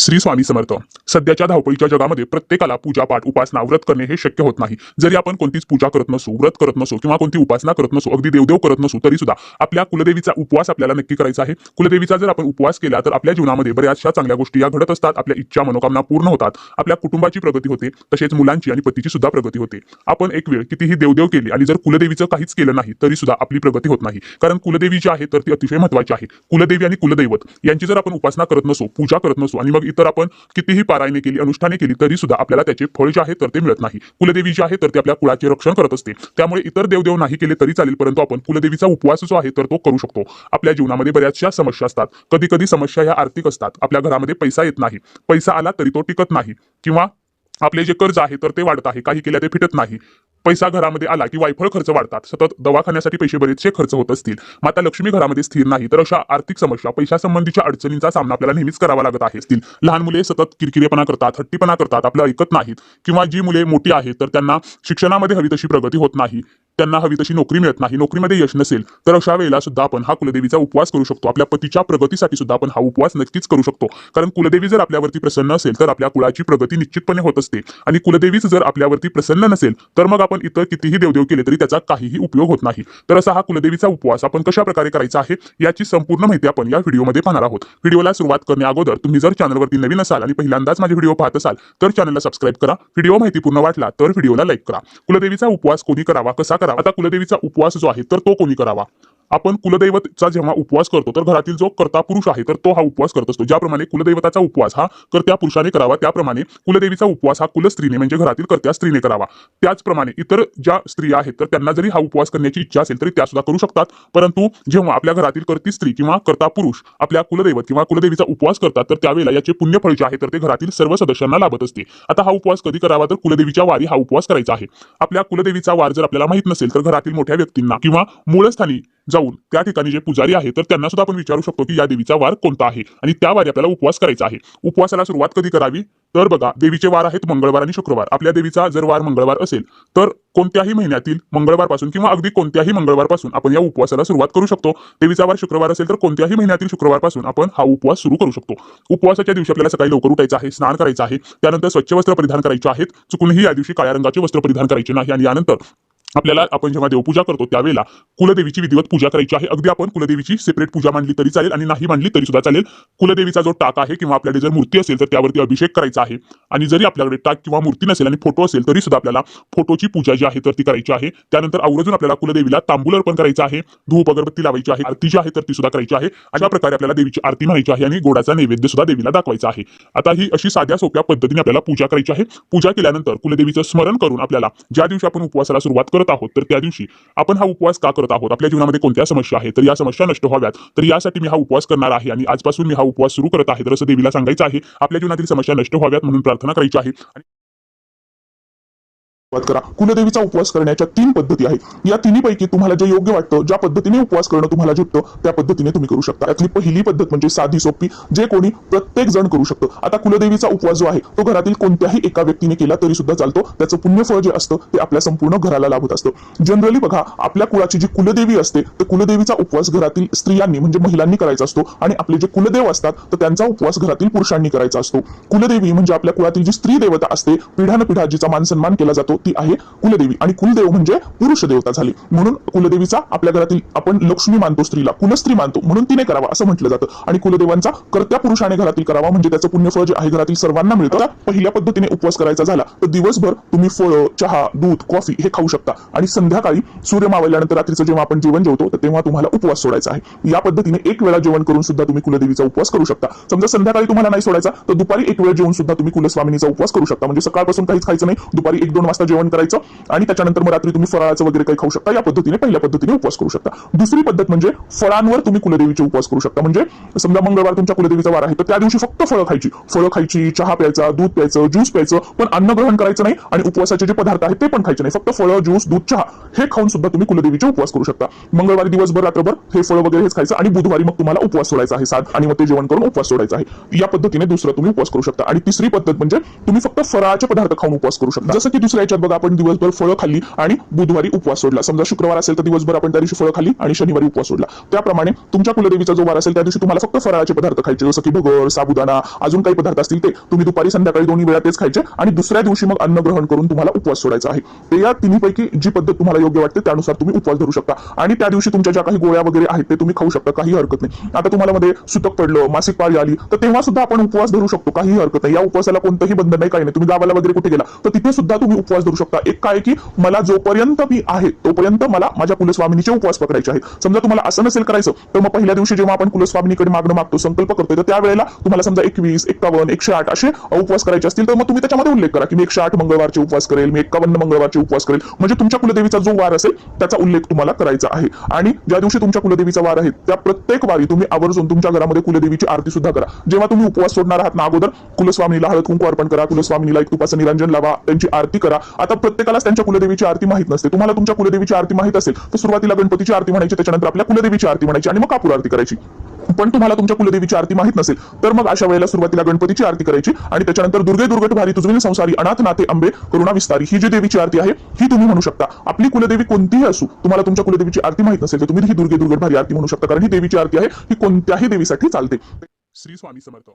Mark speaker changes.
Speaker 1: श्री स्वामी समर्थ. सध्याच्या धावपळीच्या जगामध्ये प्रत्येकाला पूजापाठ उपासना व्रत करणे हे शक्य होत नाही. जरी आपण कोणतीच पूजा करत नसू व्रत करत नसू किंवा कोणती उपासना करत नसू अगदी देवदेव करत नसू तरी सुद्धा आपल्या कुलदेवीचा उपवास आपल्याला नक्की करायचा आहे. कुलदेवीचा जर आपण उपवास केला तर आपल्या जीवनामध्ये बऱ्याचशा चांगल्या गोष्टी या घडत असतात. आपल्या इच्छा मनोकामना पूर्ण होतात. आपल्या कुटुंबाची प्रगती होते तसेच मुलांची आणि पतीची सुद्धा प्रगती होते. आपण एक वेळ कितीही देवदेव केली आणि जर कुलदेवीचं काहीच केलं नाही तरी सुद्धा आपली प्रगती होत नाही. कारण कुलदेवी जी आहे तर ती अतिशय महत्वाची आहे. कुलदेवी आणि कुलदैवत यांची जर आपण उपासना करत नसू पूजा करत नसू आणि मग इतर आपण कितीही पारायणे केली अनुष्ठाने केली तरी सुद्धा आपल्याला त्याचे फळ जे आहे तर ते मिळत नाही. कुलदेवी जी आहे तर ती आपल्या कुळाचे रक्षण करत असते. त्यामुळे इतर देवदेव नाही केले तरी चालेल परंतु आपण कुलदेवीचा उपवास जो आहे तर तो करू शकतो. आपल्या जीवनामध्ये बऱ्याचशा समस्या असतात. कधी कधी समस्या ह्या आर्थिक असतात. आपल्या घरामध्ये पैसा येत नाही. पैसा आला तरी तो टिकत नाही. किंवा आपले जे कर्ज आहे तर ते वाढत आहे. काही केल्या ते फिटत नाही. पैसा घरामध्ये आला की वायफळ खर्च वाढतात. सतत दवाखान्यासाठी पैसे बरेचसे खर्च होत असतील. माता लक्ष्मी घरामध्ये स्थिर नाही तर अशा आर्थिक समस्या पैशासंबंधीच्या अडचणींचा सामना आपल्याला नेहमीच करावा लागत आहे. असतील. लहान मुले सतत किरकिरेपणा करतात हट्टीपणा करतात आपलं ऐकत नाहीत. किंवा जी मुले मोठी आहेत तर त्यांना शिक्षणामध्ये हवी तशी प्रगती होत नाही. त्यांना हवी तशी नोकरी मिळत नाही नोकरीमध्ये यश नसेल तर अशा वेळेला सुद्धा आपण हा कुलदेवीचा उपवास करू शकतो. आपल्या पतीच्या प्रगतीसाठी सुद्धा आपण हा उपवास नक्कीच करू शकतो. कारण कुलदेवी जर आपल्यावरती प्रसन्न असेल तर आपल्या कुळाची प्रगती निश्चितपणे होत असते. आणि कुलदेवीच जर आपल्यावरती प्रसन्न नसेल तर मग आपण इतर कितीही देवदेव केले तरी त्याचा काहीही उपयोग होत नाही. तर असा हा कुलदेवीचा उपवास आपण कशा प्रकारे करायचा आहे याची संपूर्ण माहिती आपण या व्हिडिओमध्ये पाहणार आहोत. व्हिडिओला सुरुवात करण्या अगोदर तुम्ही जर चॅनलवरती नवीन असाल आणि पहिल्यांदाच माझे व्हिडिओ पाहत असाल तर चॅनलला सबस्क्राईब करा. व्हिडिओ माहिती पूर्ण वाटला तर व्हिडिओला लाईक करा. कुलदेवीचा उपवास कोणी करावा कसा करा करावा. आता कुलदेवीचा उपवास जो आहे तर तो कोणी करावा? आपण कुलदैवतचा जेव्हा उपवास करतो तर घरातील जो कर्ता पुरुष आहे तर तो हा उपवास करत असतो. ज्याप्रमाणे कुलदैवताचा उपवास हा कर्त्या पुरुषाने करावा त्याप्रमाणे कुलदेवीचा उपवास हा कुलस्त्रीने म्हणजे घरातील कर्त्या स्त्रीने करावा. त्याचप्रमाणे इतर ज्या स्त्रिया आहेत तर त्यांना जरी हा उपवास करण्याची इच्छा असेल तरी त्या सुद्धा करू शकतात. परंतु जेव्हा आपल्या घरातील कर्ती स्त्री किंवा कर्ता पुरुष आपल्या कुलदैवत किंवा कुलदेवीचा उपवास करतात तर त्यावेळेला याचे पुण्यफळ जे आहे तर ते घरातील सर्व सदस्यांना लाभत असते. आता हा उपवास कधी करावा तर कुलदेवीच्या वारी हा उपवास करायचा आहे. आपल्या कुलदेवीचा वार जर आपल्याला माहीत नसेल तर घरातील मोठ्या व्यक्तींना किंवा मूळस्थानी जाऊन त्या ठिकाणी जे पुजारी आहे तर त्यांना सुद्धा आपण विचारू शकतो की या देवीचा वार कोणता आहे? आणि त्या वारी आपल्याला उपवास करायचा आहे. उपवासाला सुरुवात कधी करावी? तर बघा देवीचे वार आहेत मंगळवार आणि शुक्रवार. आपल्या देवीचा जर वार मंगळवार असेल तर कोणत्याही महिन्यातील मंगळवारपासून किंवा अगदी कोणत्याही मंगळवारपासून आपण या उपवासाला सुरुवात करू शकतो. देवीचा वार शुक्रवार असेल तर कोणत्याही महिन्यातील शुक्रवारपासून आपण हा उपवास सुरू करू शकतो. उपवासाच्या दिवशी आपल्याला सकाळी लवकर उठायचं आहे स्नान करायचं आहे. त्यानंतर स्वच्छ वस्त्र परिधान करायचे आहेत. चुकूनही या दिवशी काळ्या रंगाचे वस्त्र परिधान करायचे नाही. आणि यानंतर आपल्याला आपण जेव्हा देवपूजा करतो त्यावेळेला कुलदेवीची विधिवत पूजा करायची आहे. अगदी आपण कुलदेवीची सेपरेट पूजा मांडली तरी चालेल आणि नाही मांडली तरी सुद्धा चालेल. कुलदेवीचा जो टाक आहे किंवा आपल्याकडे जर मूर्ती असेल तर त्यावरती अभिषेक करायचा आहे. आणि जरी आपल्याकडे टाक किंवा मूर्ती नसेल आणि फोटो असेल तरी सुद्धा आपल्याला फोटोची पूजा जी आहे तर ती करायची आहे. त्यानंतर आवर्जून आपल्याला कुलदेवीला तांबूल अर्पण करायचं आहे. धूप अगरबत्ती लावायची आहे. आरती जी आहे तर ती सुद्धा करायची आहे. अशा प्रकारे आपल्याला देवीची आरती म्हणायची आहे आणि गोडाचा नैवेद्य सुद्धा देवीला दाखवायचा आहे. आता ही अशी साध्या सोप्या पद्धतीने आपल्याला पूजा करायची आहे. पूजा केल्यानंतर कुलदेवीचं स्मरण करून आपल्याला ज्या दिवशी आपण उपवासाला सुरुवात करत आहोत तर त्या दिवशी आपण हा उपवास का करत आहोत? आपल्या जीवनामध्ये कोणत्या समस्या आहेत? तर या समस्या नष्ट व्हाव्यात. तर यासाठी मी हा उपवास करणार आहे आणि आजपासून मी हा उपवास सुरू करत आहे. तर असं देवीला सांगायचं आहे आपल्या जीवनातील समस्या नष्ट व्हाव्यात म्हणून प्रार्थना करायची आहे. आणि करा. कुलदेवीचा उपवास करण्याच्या तीन पद्धती आहेत. या तिन्हीपैकी तुम्हाला जे योग्य वाटतं ज्या पद्धतीने उपवास करणं तुम्हाला जुटतं त्या पद्धतीने तुम्ही करू शकता. यातली पहिली पद्धत म्हणजे साधी सोपी जे कोणी प्रत्येक जण करू शकतो. आता कुलदेवीचा उपवास जो आहे तो घरातील कोणत्याही एका व्यक्तीने केला तरी सुद्धा चालतो. त्याचं पुण्यफळ जे असतं ते आपल्या संपूर्ण घराला लाभत असतं. जनरली बघा आपल्या कुळाची जी कुलदेवी असते तर कुलदेवीचा उपवास घरातील स्त्रियांनी म्हणजे महिलांनी करायचा असतो. आणि आपले जे कुलदेव असतात तर त्यांचा उपवास घरातील पुरुषांनी करायचा असतो. कुलदेवी म्हणजे आपल्या कुळातील जी स्त्री देवता असते पिढ्यानपिढा जिचा मान सन्मान केला जातो. ती आहे कुलदेवी. आणि कुलदेव म्हणजे पुरुष देवता झाली. म्हणून कुलदेवीचा आपल्या घरातील आपण लक्ष्मी मानतो स्त्रीला कुलस्त्री मानतो म्हणून तिने करावा असं म्हटलं जातं. आणि कुलदेवांचा कर्त्या पुरुषाने घरातील करावा म्हणजे त्याचं पुण्यफळ जे आहे घरातील सर्वांना मिळतं पहिल्या पद्धतीने उपवास करायचा झाला. तर दिवसभर तुम्ही फळं चहा दूध कॉफी हे खाऊ शकता. आणि संध्याकाळी सूर्य मावल्यानंतर रात्रीचं जेव्हा आपण जेवण जेवतो तर तेव्हा तुम्हाला उपवास सोडायचा आहे. या पद्धतीने एक वेळा जेवण करून सुद्धा तुम्ही कुलदेवीचा उपवास करू शकता. समजा संध्याकाळी तुम्हाला नाही सोडायचा तर दुपारी एक वेळ जेवून सुद्धा तुम्ही कुलस्वामिनीचा उपवास करू शकता. म्हणजे सकाळपासून काहीच खायचं नाही दुपारी एक दोन वाजता जेवण करायचं आणि त्याच्यानंतर मग रात्री तुम्ही फराळाचं वगैरे काही खाऊ शकता. या पद्धतीने पहिल्या पद्धतीने उपवास करू शकता. दुसरी पद्धत म्हणजे फळांवर तुम्ही कुलदेवीचे उपवास करू शकता. म्हणजे समजा मंगळवार तुमच्या कुलदेवीचा वार आहे तर त्या दिवशी फक्त फळं खायची. फळं खायची चहा प्यायचा दूध प्यायचं ज्यूस प्यायचं पण अन्न ग्रहण करायचं नाही आणि उपवासाचे जे पदार्थ आहेत ते पण खायचे नाही. फक्त फळं ज्यूस दूध चहा हे खाऊन सुद्धा तुम्ही कुलदेवीचे उपवास करू शकता. मंगळवारी दिवसभर रात्रभर हे फळं वगैरे हेच खायचं आणि बुधवारी मग तुम्हाला उपवास सोडायचा आहे सात आणि मग ते जेवण करून उपवास सोडायचा आहे. या पद्धतीने दुसरं तुम्ही उपवास करू शकता. आणि तिसरी पद्धत म्हणजे तुम्ही फक्त फळाचे पदार्थ खाऊन उपवास करू शकता. जसं की दुसऱ्या याच्यात
Speaker 2: बघा आपण दिवसभर फळं खाल्ली आणि बुधवारी उपवास सोडला. समजा शुक्रवार असेल तर दिवसभर आपण त्या दिवशी फळं खाल्ली आणि शनिवारी उपवास सोडला. त्याप्रमाणे तुमच्या कुलदेवीचा जो वार असेल त्या दिवशी तुम्हाला फक्त फराळाचे पदार्थ खायचे जसं की भगर साबुदाणा अजून काही पदार्थ असतील ते तुम्ही दुपारी संध्याकाळी दोन्ही वेळा तेच खायचे आणि दुसऱ्या दिवशी मग अन्न ग्रहण करून तुम्हाला उपवास सोडायचा आहे. ते या तिन्हीपैकी जी पद्धत तुम्हाला योग्य वाटते त्यानुसार तुम्ही उपवास धरू शकता. आणि त्या दिवशी तुमच्या ज्या काही गोळ्या वगैरे आहेत ते तुम्ही खाऊ शकता काही हरकत नाही. आता तुम्हाला मध्ये सुतक पडलं मासिक पाळी आली तर तेव्हा सुद्धा आपण उपवास धरू शकतो काही हरकत नाही. या उपवासाला कोणतंही बंधन नाही काही नाही. तुम्ही गावाला वगैरे कुठे गेला तर तिथे सुद्धा तुम्ही उपवास करू शकता. एक काय की मला जोपर्यंत मी आहे तोपर्यंत मला माझ्या कुलस्वामिनीचे उपवास पकडायचे आहेत. समजा तुम्हाला असं नसेल करायचं तर मग पहिल्या दिवशी जेव्हा आपण कुलस्वामिनीकडे मागणं मागतो संकल्प करतोय तर त्यावेळेला तुम्हाला समजा एकवीस एक्कावन्न एकशे आठ असे उपवास करायचे असतील तर मग तुम्ही त्याच्यामध्ये उल्लेख करा की मी एकशे आठ मंगळवारचे उपवास करेल मी एक्कावन्न मंगळवारचे उपवास करेल. म्हणजे तुमच्या कुलदेवीचा जो वार असेल त्याचा उल्लेख तुम्हाला करायचा आहे. आणि ज्या दिवशी तुमच्या कुलदेवीचा वार आहे त्या प्रत्येक वारी तुम्ही आवर्जून तुमच्या घरामध्ये कुलदेवीची आरती सुद्धा करा. जेव्हा तुम्ही उपवास सोडणार आहात ना अगोदर कुलस्वामीला हळद कुंकू अर्पण करा कुलस्वामीला एक तुपाचं निरंजन लावा त्यांची आरती करा. आता प्रत्येकालाच त्यांच्या कुलदेवीची आरती माहीत नसते. तुम्हाला तुमच्या कुलदेवीची आरती माहीत असेल तर सुरुवातीला गणपतीची आरती म्हणायची त्याच्यानंतर आपल्या कुलदेवीची आरती म्हणायची आणि मग कापूर आरती करायची. पण तुम्हाला तुमच्या कुलदेवीची आरती माहीत नसेल तर मग अशा वेळेला सुरुवातीला गणपतीची आरती करायची आणि त्याच्यानंतर दुर्गे दुर्गट भारी तुझविल संसारी अनाथ नाते आंबे करुणा विस्तारी ही जी देवीची आरती आहे ही तुम्ही म्हणू शकता. आपली कुलदेवी कोणतीही असू तुम्हाला तुमच्या कुलदेवीची आरती माहीत नसेल तर तुम्ही ही दुर्गे दुर्गट भारी आरती म्हणू शकता. कारण ही देवीची आरती आहे ही कोणत्याही देवीसाठी चालते.
Speaker 1: श्री स्वामी समर्थ.